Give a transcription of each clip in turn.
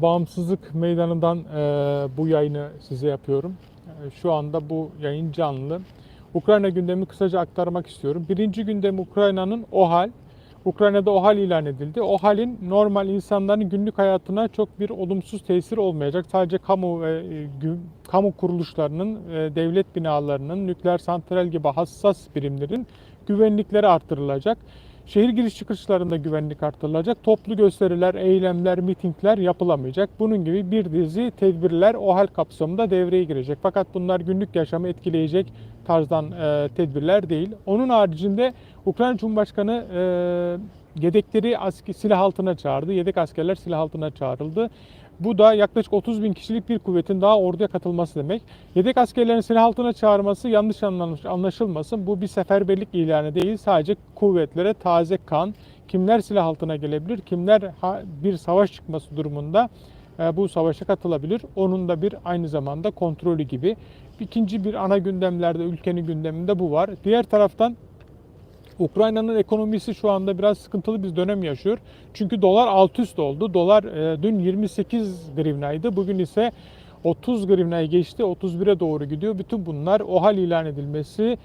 Bağımsızlık Meydanı'ndan e, bu yayını size yapıyorum. E, şu anda bu yayın canlı. Ukrayna gündemini kısaca aktarmak istiyorum. Birinci gündem Ukrayna'nın OHAL. Ukrayna'da OHAL ilan edildi. OHAL'in normal insanların günlük hayatına çok bir olumsuz tesir olmayacak. Sadece kamu ve e, kamu kuruluşlarının, e, devlet binalarının, nükleer santral gibi hassas birimlerin güvenlikleri artırılacak. Şehir giriş çıkışlarında güvenlik artırılacak. Toplu gösteriler, eylemler, mitingler yapılamayacak. Bunun gibi bir dizi tedbirler o hal kapsamında devreye girecek. Fakat bunlar günlük yaşamı etkileyecek tarzdan e, tedbirler değil. Onun haricinde Ukrayna Cumhurbaşkanı e, yedekleri aski, silah altına çağırdı. Yedek askerler silah altına çağrıldı. Bu da yaklaşık 30 bin kişilik bir kuvvetin daha orduya katılması demek. Yedek askerlerin silah altına çağırması yanlış anlaşılmasın. Bu bir seferberlik ilanı değil. Sadece kuvvetlere taze kan, kimler silah altına gelebilir, kimler bir savaş çıkması durumunda e, bu savaşa katılabilir. Onun da bir aynı zamanda kontrolü gibi. İkinci bir ana gündemlerde ülkenin gündeminde bu var. Diğer taraftan Ukrayna'nın ekonomisi şu anda biraz sıkıntılı bir dönem yaşıyor. Çünkü dolar alt üst oldu. Dolar e, dün 28 grivnaydı. Bugün ise 30 grivnayı geçti. 31'e doğru gidiyor. Bütün bunlar OHAL ilan edilmesi,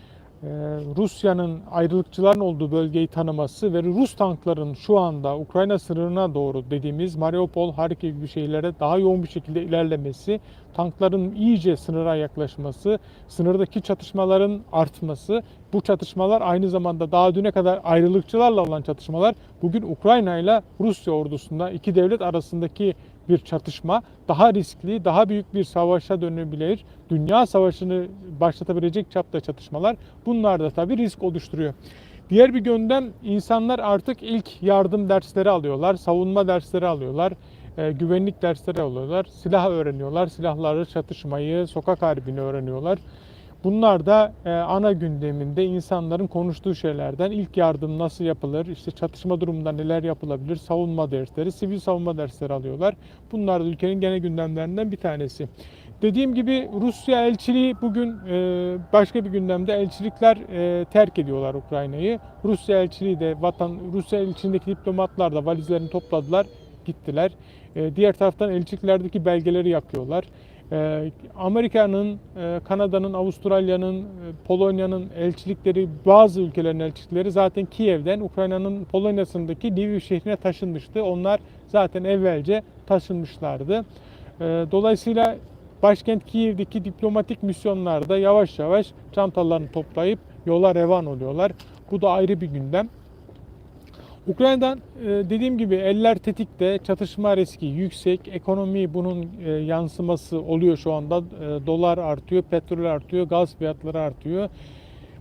Rusya'nın ayrılıkçıların olduğu bölgeyi tanıması ve Rus tankların şu anda Ukrayna sınırına doğru dediğimiz Mariupol, Harkiv gibi şehirlere daha yoğun bir şekilde ilerlemesi, tankların iyice sınıra yaklaşması, sınırdaki çatışmaların artması, bu çatışmalar aynı zamanda daha düne kadar ayrılıkçılarla olan çatışmalar bugün Ukrayna ile Rusya ordusunda iki devlet arasındaki bir çatışma daha riskli, daha büyük bir savaşa dönebilir. Dünya savaşını başlatabilecek çapta çatışmalar bunlar da tabii risk oluşturuyor. Diğer bir gündem insanlar artık ilk yardım dersleri alıyorlar, savunma dersleri alıyorlar, e, güvenlik dersleri alıyorlar, silah öğreniyorlar, silahları çatışmayı, sokak harbini öğreniyorlar. Bunlar da e, ana gündeminde insanların konuştuğu şeylerden ilk yardım nasıl yapılır, işte çatışma durumunda neler yapılabilir, savunma dersleri, sivil savunma dersleri alıyorlar. Bunlar da ülkenin genel gündemlerinden bir tanesi. Dediğim gibi Rusya elçiliği bugün e, başka bir gündemde elçilikler e, terk ediyorlar Ukrayna'yı. Rusya elçiliği de vatan Rusya elçiliğindeki diplomatlar da valizlerini topladılar, gittiler. E, diğer taraftan elçiliklerdeki belgeleri yakıyorlar. Ee, Amerika'nın, e, Kanada'nın, Avustralya'nın, e, Polonya'nın elçilikleri, bazı ülkelerin elçilikleri zaten Kiev'den Ukrayna'nın Polonya sınırındaki Lviv şehrine taşınmıştı. Onlar zaten evvelce taşınmışlardı. Ee, Dolayısıyla başkent Kiev'deki diplomatik misyonlarda yavaş yavaş çantalarını toplayıp yola revan oluyorlar. Bu da ayrı bir gündem. Ukrayna'dan e, dediğim gibi eller tetikte, çatışma riski yüksek, ekonomi bunun e, yansıması oluyor şu anda. E, Dolar artıyor, petrol artıyor, gaz fiyatları artıyor.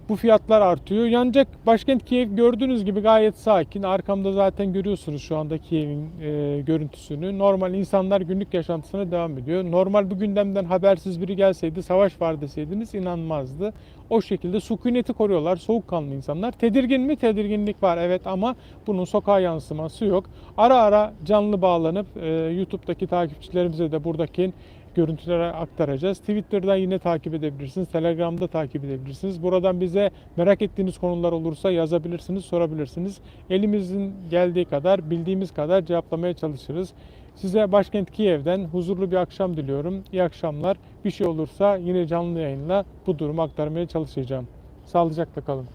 Bu fiyatlar artıyor. Ancak başkent Kiev gördüğünüz gibi gayet sakin. Arkamda zaten görüyorsunuz şu anda Kiev'in e, görüntüsünü. Normal insanlar günlük yaşantısına devam ediyor. Normal bu gündemden habersiz biri gelseydi, savaş var deseydiniz inanmazdı. O şekilde sükuneti koruyorlar. Soğukkanlı insanlar. Tedirgin mi? Tedirginlik var evet ama bunun sokağa yansıması yok. Ara ara canlı bağlanıp e, YouTube'daki takipçilerimize de buradaki görüntüleri aktaracağız. Twitter'dan yine takip edebilirsiniz. Telegram'da takip edebilirsiniz. Buradan bize merak ettiğiniz konular olursa yazabilirsiniz, sorabilirsiniz. Elimizin geldiği kadar, bildiğimiz kadar cevaplamaya çalışırız. Size başkent Kiev'den huzurlu bir akşam diliyorum. İyi akşamlar. Bir şey olursa yine canlı yayınla bu durumu aktarmaya çalışacağım. Sağlıcakla kalın.